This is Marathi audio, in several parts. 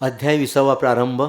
अध्याय विसावा प्रारंभ.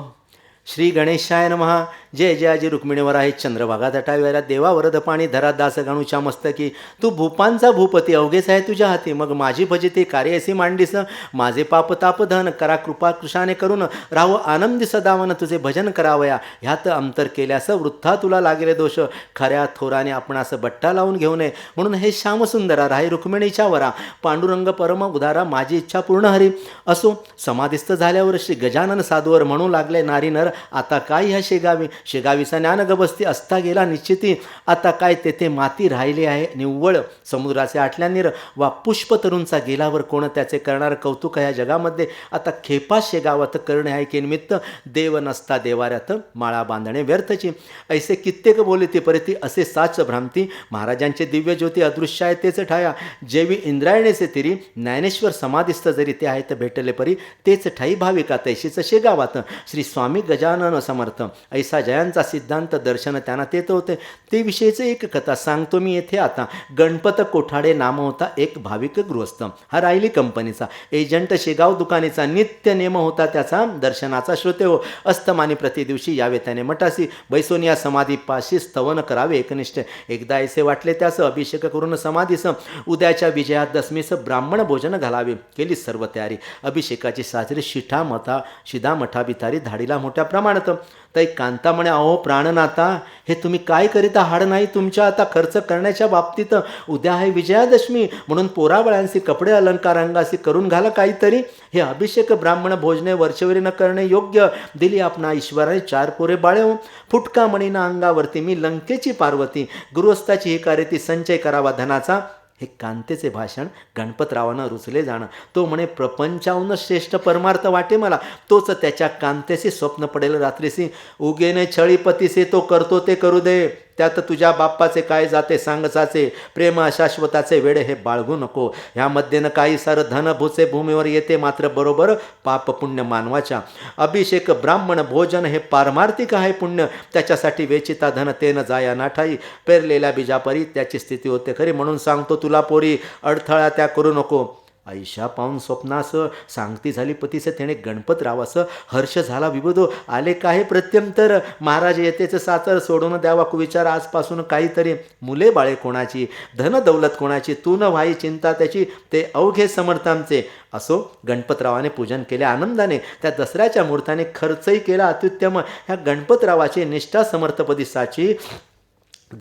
श्री गणेशाय नमः. जय जय आजी रुक्मिणीवर आहे चंद्रभागा तटाव्याला देवा वरद पाणी धरा दास गाणूच्या मस्तकी. तू भूपांचा भूपती अवघेच आहे तुझ्या हाती मग माझी भजिती कार्य असे मांडीस. माझे पाप ताप धन करा कृपा कृशाने करून. राहू आनंदी सदावन तुझे भजन करावया. ह्यात अंतर केल्यास वृद्धा तुला लागेले दोष. खऱ्या थोराने आपणास बट्टा लावून घेऊ नये. म्हणून हे श्यामसुंदरा राही रुक्मिणीच्या वरा. पांडुरंग परम उदारा माझी इच्छा पूर्ण हरी. असो समाधिस्थ झाल्यावर श्री गजानन साधूवर म्हणू लागले नारी नर आता काय ह्या शेगावी? शेगावीचा ज्ञान गबस्ती असता गेला निश्चिती. आता काय तेथे माती राहिली आहे? निव्वळ समुद्राचे आटल्यानीर वा पुष्प तरुणचा गेल्यावर कोण त्याचे करणार कौतुक ह्या जगामध्ये? आता खेपा शेगावात करणे आहे की निमित्त? देव नसता देवाऱ्यात माळा बांधणे व्यर्थची. ऐसे कित्येक बोले ती परिती असे साच भ्रांती. महाराजांचे दिव्य ज्योती अदृश्य आहे तेच ठाया. जेवी इंद्रायणीचे तिरी ज्ञानेश्वर समाधिस्थ जरी ते आहेत भेटले परी तेच ठाई भाविका तैशीच शेगावात. श्री स्वामी गजानन समर्थ. ऐसा जयांचा सिद्धांत दर्शन त्यांना देत होते. ते विषयीचे एक कथा सांगतो मी येथे आता. गणपत कोठाडे नाम होता एक भाविक गृहस्थ. हा राहिली कंपनीचा. एजंट शेगाव दुकानीचा नित्य नेम होता त्याचा. दर्शनाचा श्रोते हो. अस्तमानी प्रतिदिवशी यावे त्याने मठासी बैसोनिया या समाधीपाशी स्तवन करावे एकनिष्ठ. एकदा ऐसे वाटले त्यास अभिषेक करून समाधीस. उद्याच्या विजयादशमीस ब्राह्मण भोजन घालावे. केली सर्व तयारी. अभिषेकाची साजरी शिठा मथा शिधा मठा बिथारी धाडीला मोठ्या प्रमाणात. ताई कांता म्हणे अहो प्राणनाथा हे तुम्ही काय करीता हाड नाही तुमच्या आता खर्च करण्याच्या बाबतीत उद्या आहे विजयादशमी म्हणून पोराबळ्यांशी कपडे अलंकार अंगाशी करून घाला काहीतरी. हे अभिषेक ब्राह्मण भोजने वर्षवरी न करणे योग्य. दिली आपणा ईश्वराने चार पोरे बाळे फुटका मणीना अंगावरती मी लंकेची पार्वती. गृहस्थाची ही कार्य ती संचय करावा धनाचा. हे कांतेचे भाषण गणपतरावांना रुचले जाणं. तो म्हणे प्रपंचाहून श्रेष्ठ परमार्थ वाटे मला. तोच त्याच्या कांतेशी स्वप्न पडेल रात्रीसी. उगेने छळीपतीसे तो करतो ते करू दे. त्यात तुझ्या बाप्पाचे काय जाते सांगसाचे प्रेम शाश्वताचे वेडे हे बाळगू नको. ह्यामध्ये न काही सारं धनभूचे भूमीवर येते मात्र बरोबर पाप पुण्य मानवाच्या. अभिषेक ब्राह्मण भोजन हे पारमार्थिक आहे पुण्य. त्याच्यासाठी वेचिता धन तेन जाया नाठाई. पेरलेल्या बीजापरी त्याची स्थिती होते खरी म्हणून सांगतो तुला पोरी अडथळा त्या करू नको. ऐशा पाहून स्वप्नास सांगती झाली पतीचं त्याने गणपतरावास हर्ष झाला विबोधो आले काही प्रत्यंतर महाराज येतेच साचर सोडून द्यावा विचार आजपासून काहीतरी मुले बाळे कोणाची धन दौलत कोणाची तू न व्हाई चिंता त्याची ते अवघे समर्थांचे असो गणपतरावाने पूजन केले आनंदाने. त्या दसऱ्याच्या मुहूर्ताने खर्चही केला अत्युत्तम. ह्या गणपतरावाची निष्ठा समर्थपदी साची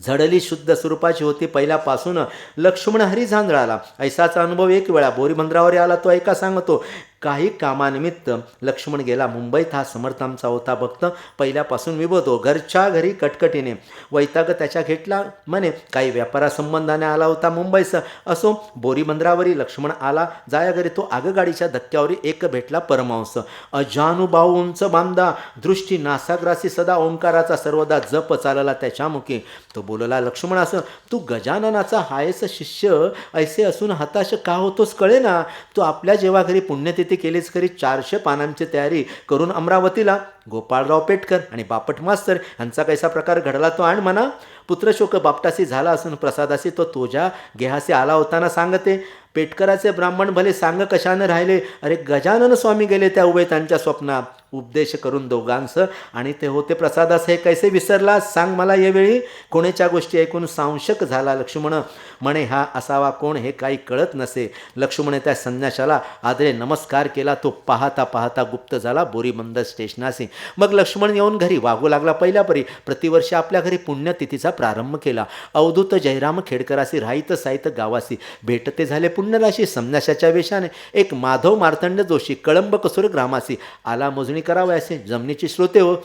झडली शुद्ध स्वरूपाची होती पहिल्यापासून. लक्ष्मण हरी झांजळाला. ऐसाचा अनुभव एक वेळा. बोरीबंदरावर आला तो. ऐका सांगतो. काही कामानिमित्त लक्ष्मण गेला. मुंबईत हा समर्थांचा होता भक्त. पहिल्यापासून विभवतो घरच्या घरी कटकटीने वैताग त्याच्या घेतला. म्हणे काही व्यापारासंबंधाने आला होता मुंबईस. असो बोरीबंदरावरी लक्ष्मण आला. जाया घरी तो आगगाडीच्या धक्क्यावरी एक भेटला परमांस अजानुभाऊ उंच बांधा. दृष्टी नासाग्रासी सदा ओंकाराचा सर्वदा जप चालला त्याच्यामुखी. तो बोलला लक्ष्मण असं तू गजाननाचा हायस शिष्य. ऐसे असून हताश का होतोस कळे ना तू आपल्या जेव्हा घरी पुण्यतिथी केलीच खरी. चारशे पानांची तयारी करून अमरावतीला. गोपाळराव पेटकर आणि बापट मास्तर यांचा कैसा प्रकार घडला तो आण म्हणा. पुत्रशोक बापटासी झाला असून प्रसादाशी तो तुझ्या गेहासी आला होताना सांगते. पेटकराचे ब्राह्मण भले सांग कशानं राहिले. अरे गजानन स्वामी गेले त्या उभे त्यांच्या स्वप्नात. उपदेश करून दोघांचं आणि ते होते प्रसादास हे कैसे विसरला सांग मला यावेळी. कोणीच्या गोष्टी ऐकून सांशक झाला लक्ष्मण? म्हणे हा असावा कोण हे काही कळत नसे. लक्ष्मणे त्या संन्याशाला आदरे नमस्कार केला. तो पाहता पाहता गुप्त झाला बोरीबंद स्टेशनाशी मग लक्ष्मण येऊन घरी वागू लागला पहिल्यापरी. प्रतिवर्षी आपल्या घरी पुण्यतिथीचा प्रारंभ केला. अवधूत जयराम खेडकरासी राहित साहित गावासी. भेटते झाले पुण्यराशी संन्याशाच्या वेशाने एक माधव मार्तंड जोशी कळंब कसुर ग्रामासी. आला मोजणी करावे असे जमिनीचे श्रोते हो.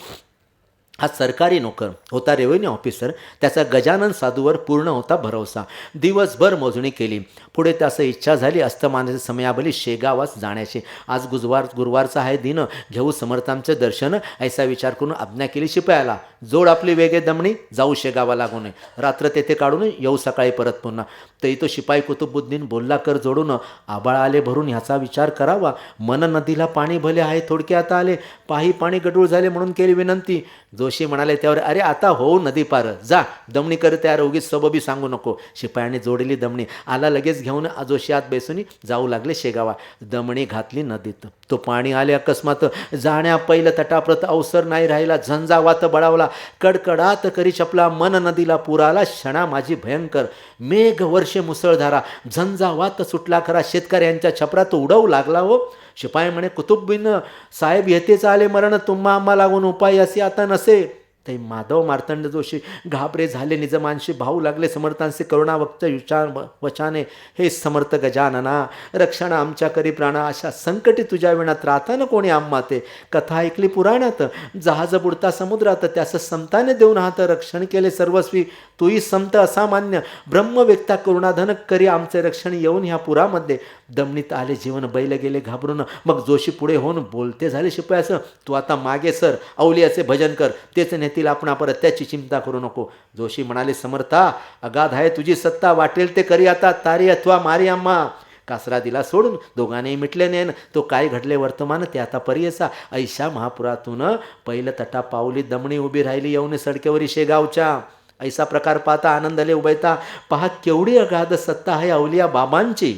हा सरकारी नोकर होता रेव्हेन्यू ऑफिसर त्याचा गजानन साधूवर पूर्ण होता भरोसा. दिवसभर मोजणी केली. पुढे त्याचं इच्छा झाली अस्तमानाचे समयाबली शेगावास जाण्याची. आज गुजवार गुरुवारचा आहे दिन. घेऊ समर्थांचे दर्शन. ऐसा विचार करून आज्ञा केली शिपायाला. जोड आपली वेगे दमणी जाऊ शेगावा लागू नये रात्र तेथे काढून येऊ सकाळी परत पुन्हा. तरी तो शिपाई कुतुबुद्दीन बोलला कर जोडून. आबाळ आले भरून ह्याचा विचार करावा. मन नदीला पाणी भले आहे थोडक्यात आले. पाही पाणी गडूळ झाले म्हणून केली विनंती. जोशी म्हणाले त्यावर अरे आता होऊ नदी पार. जा दमणी कर तयार उगीच सबबी सांगू नको. शिपायाने जोडली दमणी. आला लगेच घेऊन जोशी आत बेसून जाऊ लागले शेगावा. दमणी घातली नदीत. तो पाणी आले अकस्मात. जाण्या पहिलं तटाप्रत अवसर नाही राहिला. झंझावात बळावला. कडकडात करी चपला मन नदीला पुराला. क्षणा माझी भयंकर. मेघ वर्षे मुसळधारा. झंझावात सुटला खरा. शेतकऱ्यांच्या छपरात उडवू लागला हो. शिपाई म्हणे कुतुबबिन साहेब येतेच आले मरण तुम्हा आम्हा लागून उपाय असे आता नसे ते माधव मार्तंड जोशी घाबरे झाले निजमांशी भाऊ लागले समर्थांशी करुणा वक्त विचार वचाने हे समर्थ गजानना रक्षण आमच्या करी प्राणा अशा संकटी तुझ्या विणात राहताना कोणी आम्हा ते कथा ऐकली पुराणात जहाज बुडता समुद्रात त्यास संताने देऊन हात रक्षण केले सर्वस्वी तूही संत असामान्य ब्रह्मव्यक्ता करुणाधनक करी आमचे रक्षण येऊन ह्या पुरामध्ये दमनीत आले जीवन बैल गेले घाबरून. मग जोशी पुढे होऊन बोलते झाले शिपायाचं तू आता मागे सर अवलियाचे भजन कर. तेच नेतील आपण परत त्याची चिंता करू नको. जोशी म्हणाले समर्था अगाध आहे तुझी सत्ता वाटेल ते करी आता. तारी अथवा मारी अम्मा. कासरा दिला सोडून दोघांनी मिटले नेन तो काय घडले वर्तमान ते आता परियसा. ऐशा महापुरातून पहिलं तटा पावली दमणी उभी राहिली येऊन सडकेवरी शेगावच्या. ऐसा प्रकार पाहता आनंदले उभयता. पहा केवढी अगाध सत्ता आहे अवलिया बाबांची.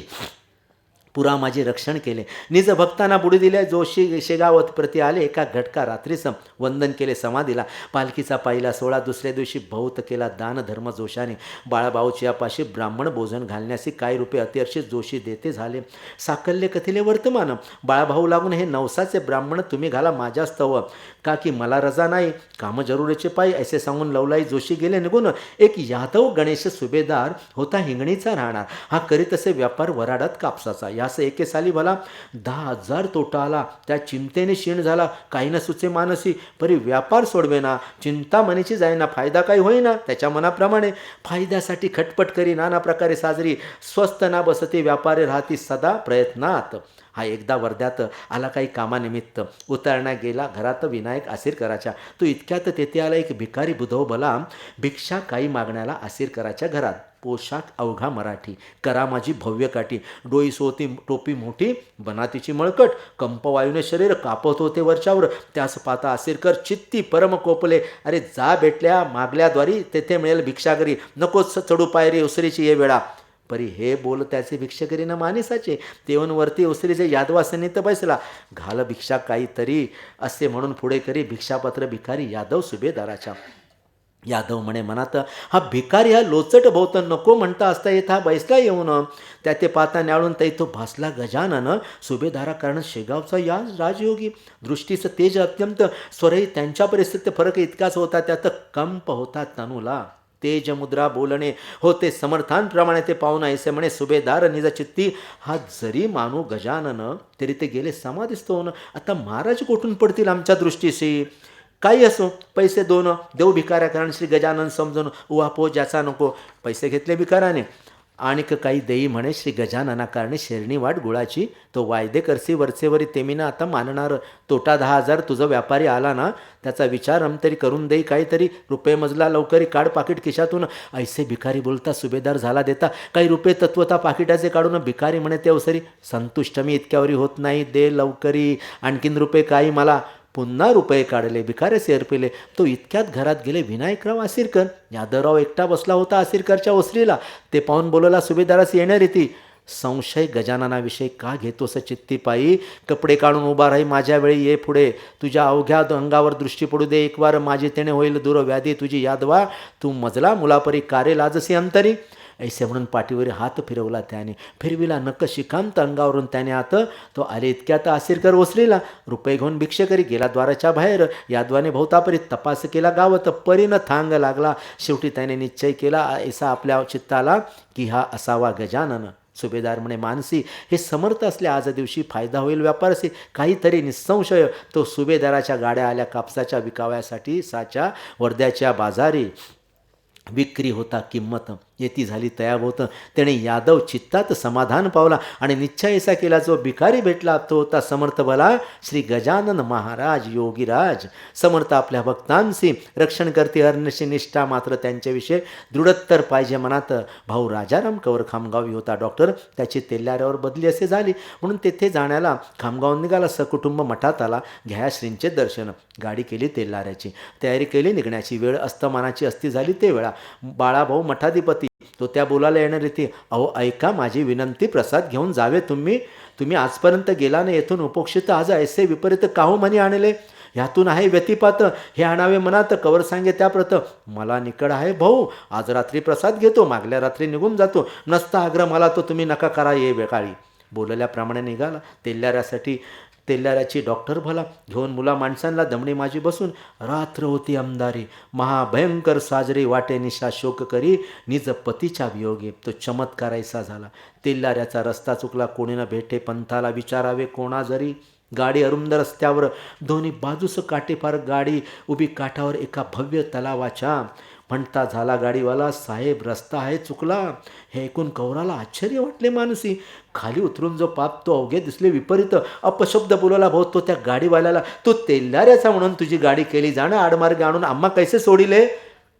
पुरा माझे रक्षण केले. निज भक्तांना बुडी दिले. जोशी शेगावत प्रति आले. एका घटका रात्रीसम वंदन केले समाधीला. पालखीचा पाहिला सोळा दुसऱ्या दिवशी बहुत केला दान धर्म जोशाने. बाळाभाऊच्या पाशी ब्राह्मण भोजन घालण्यासी काय रुपये अतिअर्षित जोशी देते झाले. साकल्य कथिले वर्तमान. बाळाभाऊ लागून हे नवसाचे ब्राह्मण तुम्ही घाला माझ्या स्तव का की मला रजा नाही. काम जरुरीचे पायी असे सांगून लवलाई जोशी गेले निघून. एक यादव गणेश सुभेदार होता हिंगणीचा राहणार. हा करीत असे व्यापार वराडात कापसाचा. या असं एके साली भला दहा हजार तोटा आला. त्या चिंतेने क्षीण झाला. काही न सुचे मानसी परी व्यापार सोडवेना. चिंता मनीची जाईना. फायदा काही होईना. त्याच्या मनाप्रमाणे फायद्यासाठी खटपट करी नाना प्रकारे साजरी. स्वस्त ना बसते व्यापारी राहती सदा प्रयत्नात. हा एकदा वर्ध्यात आला काही कामानिमित्त. उतरण्या गेला घरात विनायक आसिरकराच्या तो इतक्यात तेथे आला एक भिकारी बुधव भला भिक्षा काही मागण्याला आसिरकराच्या घरात. पोशाख अवघा मराठी. करा माझी भव्य काठी. डोई सोती टोपी मोठी बनातीची मळकट. कंपवायूने शरीर कापत होते वरच्यावर. त्यास पाता आसिरकर चित्ती परम कोपले. अरे जा भेटल्या मागल्याद्वारी तेथे मिळेल भिक्षागरी. नकोच चढू पायरी उसरीची ये वेळा. परी हे बोल त्याचे भिक्षकरी मानिसाचे. तेवन वरती उसरीचे तर बसला. घाल भिक्षा काहीतरी असे म्हणून पुढे करी. भिक्षापत्र भिकारी यादव सुभेदाराच्या. यादव म्हणे मनात हा भिकारी हा लोचट भोवत नको म्हणता असता येत हा बैसला येऊन. त्या ते पाता न्याळून तै तो भासला गजानन. सुभेदारा कारण शेगावचा या राजयोगी. दृष्टीचं तेज अत्यंत. स्वरही त्यांच्या परिस्थितीत फरक इतकाच होता त्यात कंप होता तनुला. तेज मुद्रा बोलणे होते समर्थांप्रमाणे ते पाहून ऐसे म्हणे सुभेदार निज चित्ती. हा जरी मानू गजानन तरी ते गेले समाधीस्थ होऊन आता महाराज कोठून पडतील आमच्या दृष्टीशी? काही असो? पैसे दोन देऊ भिकाऱ्या कारण श्री गजानन समजून उहापो ज्याचा नको. पैसे घेतले भिकाराने आणिक काही देई म्हणे श्री गजानना कारणे शेरणी वाट गुळाची तो वायदे करसी वरचेवरी तेमीनं आता मानणार. तोटा दहा हजार तुझा व्यापारी आला ना त्याचा विचार अंतरी करून देई काहीतरी. रुपये मजला लवकरी काढ पाकिट खिशातून. ऐसे भिकारी बोलता सुभेदार झाला देता. काही रुपये तत्वता पाकिटाचे काढून भिकारी म्हणे ते अवसरी संतुष्ट मी इतक्यावरी होत नाही दे लवकरी. आणखीन रुपये काही मला. पुन्हा रुपये काढले भिकारे सेरपिले तो इतक्यात घरात गेले विनायकराव आसिरकर. यादवराव एकटा बसला होता आसिरकरच्या ओसरीला. ते पाहून बोलवला सुभेदारास येणार ती. संशय गजाननाविषयी का घेतोस चित्तीपायी कपडे काढून उभा राही माझ्या वेळी ये पुढे. तुझ्या अवघ्या अंगावर दृष्टी पडू दे. एक वार माझी तेणे होईल दुरव्याधी. तुझी यादवा तू मजला मुलापरी कारे लाजसी अंतरी. ऐसे म्हणून पाठीवर हात फिरवला त्याने. फिरविला नक शिकांत अंगावरून त्याने आत तो आले इतक्यात आसिरकर ओसलेला रुपये घेऊन भिक्षेकरी गेला द्वाराच्या बाहेर. यादवाने भोवतापरी तपास केला गावत. परीनं थांग लागला. शेवटी त्याने निश्चय केला ऐसा आपल्या चित्ताला की हा असावा गजानन. सुभेदार म्हणे मानसी हे समर्थ असल्या आज दिवशी फायदा होईल व्यापारसी. काहीतरी निसंशय. तो सुभेदाराच्या गाड्या आल्या कापसाच्या विकाव्यासाठी साच्या वर्ध्याच्या बाजारी. विक्री होता किंमत. येती झाली तयाभोत त्याने यादव चित्तात समाधान पावला आणि निश्चयसा केला जो भिकारी भेटला तो होता समर्थ बला श्री गजानन महाराज योगीराज. समर्थ आपल्या भक्तांशी रक्षण करते अर्णशी निष्ठा मात्र त्यांच्याविषयी दृढत्तर पाहिजे मनात. भाऊ राजाराम कवर खामगावी होता डॉक्टर. त्याची तेल्लाऱ्यावर बदली असे झाली. म्हणून तेथे जाण्याला खामगाव निघाला सकुटुंब मठात आला. घ्या श्रींचे दर्शन. गाडी केली तेल्लाऱ्याची तयारी केली निघण्याची वेळ अस्तमानाची असती झाली ते वेळा. बाळाभाऊ मठाधिपती तो त्या बोलायला येणार येते अहो ऐका माझी विनंती प्रसाद घेऊन जावे तुम्ही. तुम्ही आजपर्यंत गेला नाही येथून उपोक्षित आज ऐसे विपरीत काहू म्हणी आणले? ह्यातून आहे व्यतिपात हे आणावे मनात कवर सांगे त्याप्रत. मला निकड आहे भाऊ आज रात्री प्रसाद घेतो मागल्या रात्री निघून जातो. नसता आग्रह मला तो तुम्ही नका करा ये बेकाळी. बोलल्याप्रमाणे निघाला. तेल्याऱ्यासाठी तेल्याऱ्याची डॉक्टर भला. घेऊन मुला माणसांना दमणी माझी बसून रात्र होती आमदारी. महाभयंकर साजरी वाटे निशा शोक करी. निज पतीच्या वियोगी तो चमत्कारायचा झाला. तेल्याऱ्याचा रस्ता चुकला कोणी न भेटे पंथाला विचारावे कोणा जरी. गाडी अरुंद रस्त्यावर दोन्ही बाजूस काटेफार गाडी उभी काठावर एका भव्य तलावाच्या म्हणता झाला गाडीवाला साहेब रस्ता आहे चुकला. हे ऐकून कौराला आश्चर्य वाटले मानसी. खाली उतरून जो पाप तो अवघे दिसले विपरीत. अपशब्द बोलायला भाऊ तो त्या गाडीवाल्याला तू तेल्याऱ्याचा म्हणून तुझी गाडी केली. जाणं आडमार्गे आणून आम्हा कैसे सोडिले?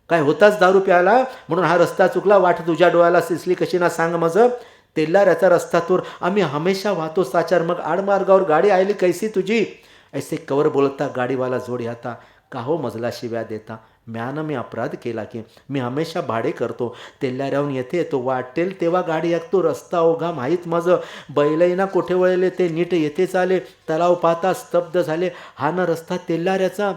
काय होताच दारू प्यायला? म्हणून हा रस्ता चुकला. वाट तुझ्या डोळ्याला सिसली कशी ना सांग माझं तेल्लाऱ्याचा रस्ता तोर आम्ही हमेशा वाहतो साचार. मग आडमार्गावर गाडी आली कैसी तुझी? ऐसे कवर बोलता गाडीवाला जोडी हाता काहो मजला शिव्या देता. म्यानं मी अपराध केला की मी हमेशा भाडे करतो. तेल्ल्याऱ्याहून येते येतो. वाटेल तेव्हा गाडी ऐकतो. रस्ता ओघा माहीत माझं बैलही ना कोठे वळले ते नीट येतेच आले तलाव पाहता स्तब्ध झाले. हा ना रस्ता तेल्लाऱ्याचा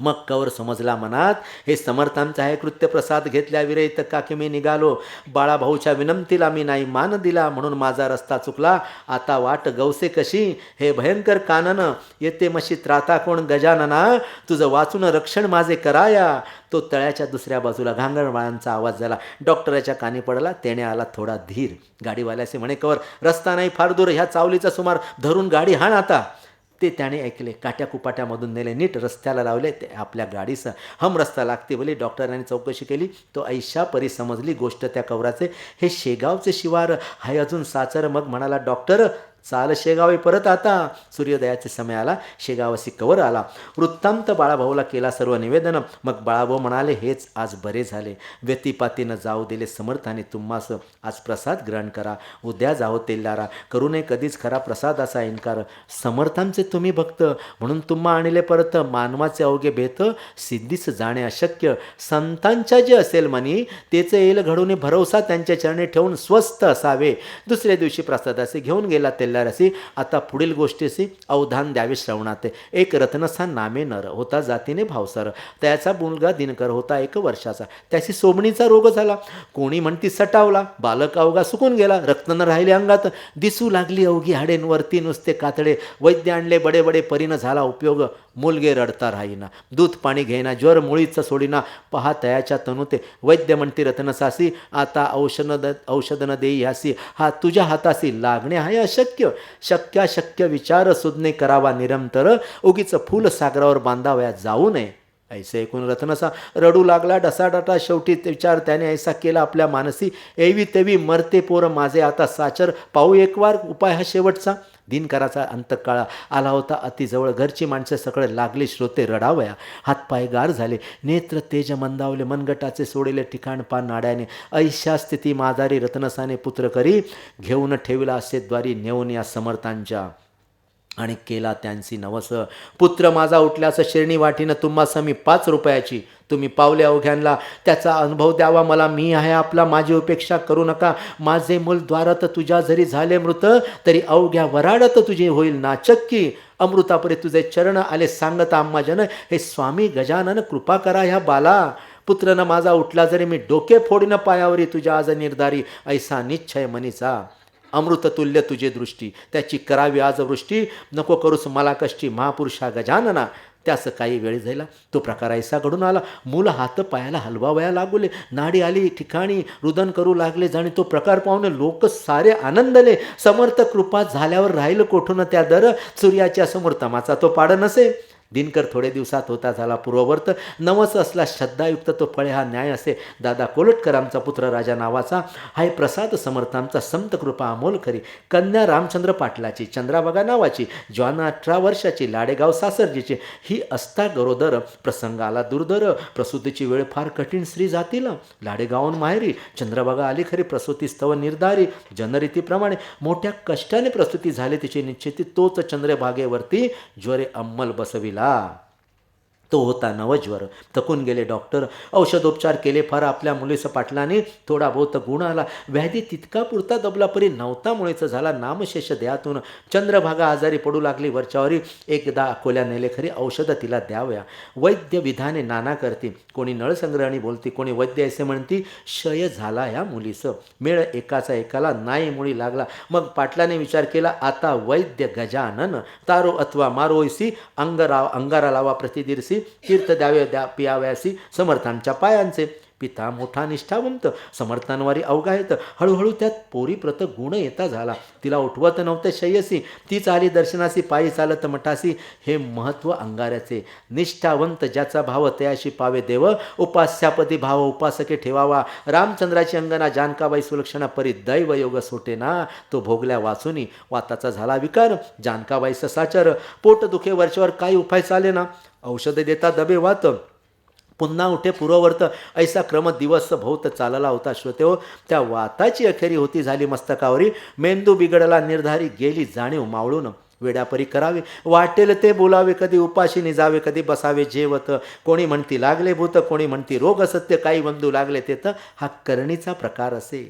मग कवर समजला मनात हे समर्थांचा आहे कृत्य प्रसाद घेतल्या विरहित काकी मी निघालो. बाळाभाऊच्या विनंतीला मी नाही मान दिला म्हणून माझा रस्ता चुकला. आता वाट गवसे कशी? हे भयंकर कानन. येते मशी त्राता कोण गजानना? तुझं वाचून रक्षण माझे कराया. तो तळ्याच्या दुसऱ्या बाजूला घांगणवाळांचा आवाज झाला. डॉक्टराच्या कानी पडला. त्याने आला थोडा धीर. गाडीवाल्याचे म्हणे कवर रस्ता नाही फार दूर. ह्या चावलीचा सुमार धरून गाडी हाण आता. ते त्याने ऐकले. काट्या कुपाट्यामधून नेले नीट रस्त्याला लावले. ते आपल्या गाडीसह हम रस्ता लागते बोले डॉक्टरांनी चौकशी केली. तो ऐशा परी समजली. गोष्ट त्या कवराचे. हे शेगावचे शिवार. हाय अजून साचर. मग म्हणाला डॉक्टर चाल शेगावे परत आता. सूर्योदयाचे समय आला शेगावसी कवर आला. वृत्तांत बाळाभाऊला केला सर्व निवेदन. मग बाळाभाऊ म्हणाले हेच आज बरे झाले. व्यतिपातीनं जाऊ दिले समर्थाने तुम्हास आज प्रसाद ग्रहण करा. उद्या जाओ तेल्लारा करू नये कधीच खरा प्रसादाचा इन्कार. समर्थांचे तुम्ही भक्त. म्हणून तुम्हा आणले परत. मानवाचे अवघे भेत. सिद्धीच जाणे अशक्य. संतांच्या जे असेल मनी तेच येईल घडून भरवसा त्यांच्या चरणी ठेवून स्वस्थ असावे. दुसऱ्या दिवशी प्रसादाचे घेऊन गेला तेल्लारसी आता पुढील गोष्टीशी अवधान द्यावे श्रवणाते. एक रत्नसा नामे नर होता जातीने भावसर. त्याचा मुलगा दिनकर होता एक वर्षाचा. त्याची सोमणीचा रोग झाला. कोणी म्हणती सटावला. बालक अवघा सुकून गेला. रक्त न राहिले अंगात. दिसू लागली अवघी हाडेंवरती नुसते कातडे. वैद्य आणले बडे बडे परीनं झाला उपयोग. मुलगे रडता राहीना. दूध पाणी घेईना ज्वर मुळीचं सोडीना. पहा तयाच्या तनुते. वैद्य म्हणती रत्नसासी आता औषध औषध न देई हासी हा तुझ्या हातासी. लागणे हा अशक्य. शक्याशक्य विचार सुज्ञे करावा निरंतर. उगीच फूल सागरावर बांधावया जाऊ नये. ऐसे ऐकून रत्नसा रडू लागला. डसाडाटा शेवटी विचार त्याने ऐसा केला. आपल्या मानसी एवी तेवी मरते पोर माझे आता साचर. पाहू एक वार उपाय हा शेवटचा. दिनकराचा अंतकाळ आला होता. अतिजवळ घरची माणसं सगळे लागली श्रोते रडावया. हातपाय गार झाले. नेत्र तेज मंदावले. मनगटाचे सोडले ठिकाण पान नाड्याने. ऐशा स्थिती माजारी रत्नसाने पुत्र करी घेऊन ठेविला असे द्वारी नेऊन या समर्थांच्या आणि केला त्यांची नवस. पुत्र माझा उठल्यास शिरणी वाटीनं तुम्हा मी पाच रुपयाची. तुम्ही पावले अवघ्यांना त्याचा अनुभव द्यावा मला. मी आहे आपला. माझी उपेक्षा करू नका. माझे मूल द्वारात तुझ्या जरी झाले मृत तरी अवघ्या वराडत तुझे होईल नाचक्की अमृतापुरे तुझे चरण आले सांगता आम्हा हे स्वामी गजानन कृपा करा ह्या बाला. पुत्रनं माझा उठला जरी मी डोके फोडीनं पायावरी तुझ्या आज निर्धारी. ऐसा निश्चय मनीचा. अमृततुल्य तुझे दृष्टी. त्याची करावी आज वृष्टी. नको करूस मला कष्टी महापुरुषा गजानना. त्यास काही वेळ झाला. तो प्रकार ऐसा घडून आला. मूल हात पायाला हलवावया लागले. नाडी आली ठिकाणी. रुदन करू लागले जाणे. तो प्रकार पाहून लोक सारे आनंदले. समर्थ कृपा झाल्यावर राहिलं कोठून त्या दर? सूर्याच्या समोर तमाचा तो पाड नसे. दिनकर थोडे दिवसात होता झाला पूर्ववर्त. नवस असला श्रद्धायुक्त तो फळे हा न्याय असे दादा कोलटकरांचा पुत्र राजा नावाचा. हाय प्रसाद समर्थांचा संत कृपा अमोल खरी. कन्या रामचंद्र पाटलाची चंद्राबागा नावाची ज्वाना अठरा वर्षाची लाडेगाव सासरजीची. ही असता गरोदर प्रसंग आला दुर्धर प्रसूतीची वेळ फार कठीण स्त्री जातील. लाडेगावून माहेरी. चंद्रबागा आली खरी प्रसूती स्तव निर्धारी. जनरीतीप्रमाणे मोठ्या कष्टाने प्रसूती झाली तिची निश्चिती तोच चंद्रभागेवरती. ज्वरे अंमल बसविला. இருக்கிறீர்களா तो होता नवज्वर. थकून गेले डॉक्टर औषधोपचार केले फार आपल्या मुलीचं पाटलाने थोडा बहुत गुण आला. व्याधी तितका पुरता दबला परी नव्हता मुळेच झाला. नामशेष देहातून चंद्रभागा आजारी पडू लागली. वरच्यावरी एकदा अकोल्या नेले खरी औषधं तिला द्याव्या. वैद्य विधाने नाना करती. कोणी नळसंग्रहणी बोलती कोणी वैद्य असे म्हणती क्षय झाला या मुलीचं. मेळ एकाचा एकाला नाही मुळी लागला. मग पाटलाने विचार केला आता वैद्य गजानन तारो अथवा मारोयसी अंगराव अंगारा लावा प्रतिदिरसी तीर्थ द्यावे द्या पियाव्यासी समर्थांच्या पायांचे. पिता मोठा निष्ठावंत समर्थांवारी अवघायत हळूहळू त्यात पोरी प्रत गुण येता झाला. तिला उठवत नव्हतं शय्यसी तीच आली दर्शनासी पायी चालत मठासी. हे महत्त्व अंगाऱ्याचे. निष्ठावंत ज्याचा भाव तयाशी पावे देव. उपास्यापदी भाव उपासके ठेवावा. रामचंद्राची अंगना जानकाबाई सुलक्षणा परी दैव योग सोटे ना तो भोगल्या वाचुनी. वाताचा झाला विकार. जानकाबाई ससाचर. पोट दुखे वरच्यावर काही उपाय चाले ना औषधे देता दबे वात पुन्हा उठे पूर्ववर्त. ऐसा क्रम दिवस भोवत चालला होता श्रोतेहो त्या वाताची अखेरी होती झाली मस्तकावरी. मेंदू बिघडला निर्धारी गेली जाणीव मावळून. वेड्यापरी करावे. वाटेल ते बोलावे कधी उपाशी निजावे कधी बसावे जेवत. कोणी म्हणती लागले भूत कोणी म्हणती रोग असत्य काही बंधू लागले ते तर हा करणीचा प्रकार असे.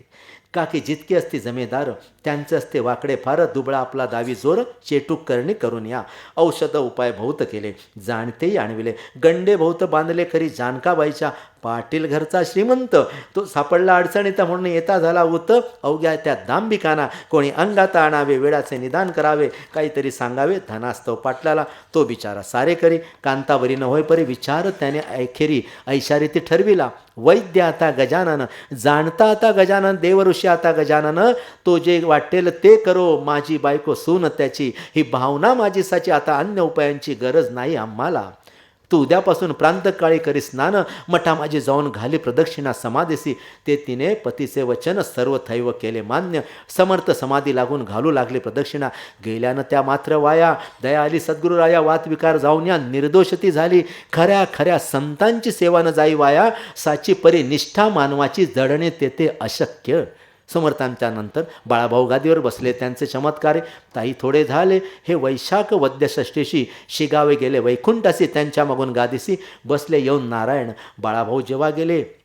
का की जितके असती जमेदार त्यांचे असते वाकडे फार दुबळा आपला दावी जोर चेटूक करणे करून या. औषध उपाय भौत केले. जाणतेही आणविले. गंडे बहुत बांधले खरी जानकाबाईच्या पाटील घरचा श्रीमंत. तो सापडला अडचणीत म्हणून येता झाला उत. अवघ्या त्या दांबिकाना कोणी अंगात आणावे वेळाचे निदान करावे काहीतरी सांगावे धनास्तव पाटलाला. तो बिचारा सारे करी. कांतावरी न होय परी विचार त्याने ऐखेरी. ऐशारीती ठरविला. वैद्य आता गजानन जाणता आता गजानन देवऋषी आता गजानन. तो जे वाटेल ते करो माझी बायको सून त्याची. ही भावना माझी साची आता अन्य उपायांची गरज नाही आम्हाला. तू उद्यापासून प्रांतकाळी करी स्नान मठा माझी जाऊन घाली प्रदक्षिणा समाधीसी. ते तिने पतीचे वचन सर्व थैव केले मान्य. समर्थ समाधी लागून घालू लागली प्रदक्षिणा. गेल्यानं त्या मात्र वाया. दया आली सद्गुरुराया वात विकार जाऊन या निर्दोषती झाली. खऱ्या खऱ्या संतांची सेवा न जाई वाया. साची परी निष्ठा मानवाची जडणे तेथे अशक्य. समर्थांच्या नंतर बाळाभाऊ गादीवर बसले. त्यांचे चमत्कार ताई थोडे झाले. हे वैशाख वद्यषष्टीशी शिगावे गेले. वैकुंठासी त्यांच्या मागून गादीसी बसले येऊन नारायण. बाळाभाऊ जेव्हा गेले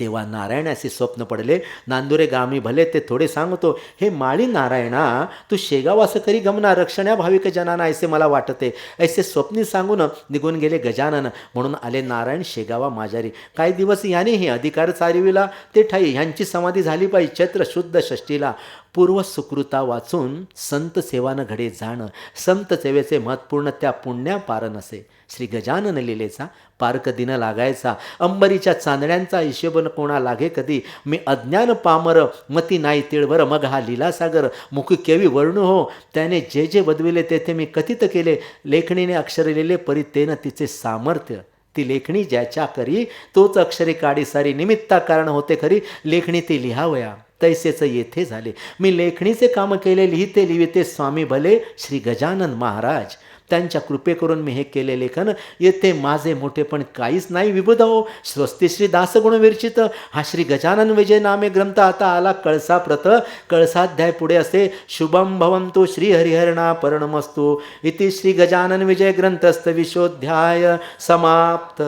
तेव्हा नारायणाचे स्वप्न पडले. नांदुरे गामी भले ते थोडे सांगतो हे माळी नारायणा तू शेगाव असं करी गमना रक्षण्या भाविक जनाना ऐसे मला वाटते. ऐसे स्वप्नी सांगून निघून गेले गजानन. म्हणून आले नारायण शेगावा माझारी काही दिवस याने हे अधिकार चालविला ते ठाई ह्यांची समाधी झाली पाहिजे चैत्र शुद्ध षष्टीला. पूर्व सुकृता वाचून संत सेवानं घडे जाणं. संत सेवेचे महत्पूर्ण त्या पुण्या पार नसे. श्री गजानन लिलेचा पारक दिन लागायचा अंबरीच्या चांदण्यांचा हिशोब कोणा लागे कधी? मी अज्ञान पामर मती नाही तिळवर मग हा लीलासागर मुख केवी वर्णू हो? त्याने जे जे बदविले तेथे मी कथित केले. लेखणीने अक्षर लिहिले परी तेनं तिचे सामर्थ्य. ती लेखणी ज्याच्या करी तोच अक्षरे काढी सारी. निमित्ता कारण होते खरी लेखणी ती लिहावया. तैसेच येथे झाले. मी लेखणीचे काम केले लिहिते लिहिते स्वामी भले. श्री गजानन महाराज त्यांच्या कृपे करून मी हे केले लेखन. येथे माझे मोठेपण काहीच नाही विबुध हो. स्वस्ती श्री दासगुण विरचित हा श्री गजानन विजय नामे ग्रंथ. आता आला कळसा प्रथ कळसाध्याय पुढे असे. शुभम भवंतो श्री हरिहरणा परणमस्तु इति श्री गजानन विजय ग्रंथस्थ विशोध्याय समाप्त.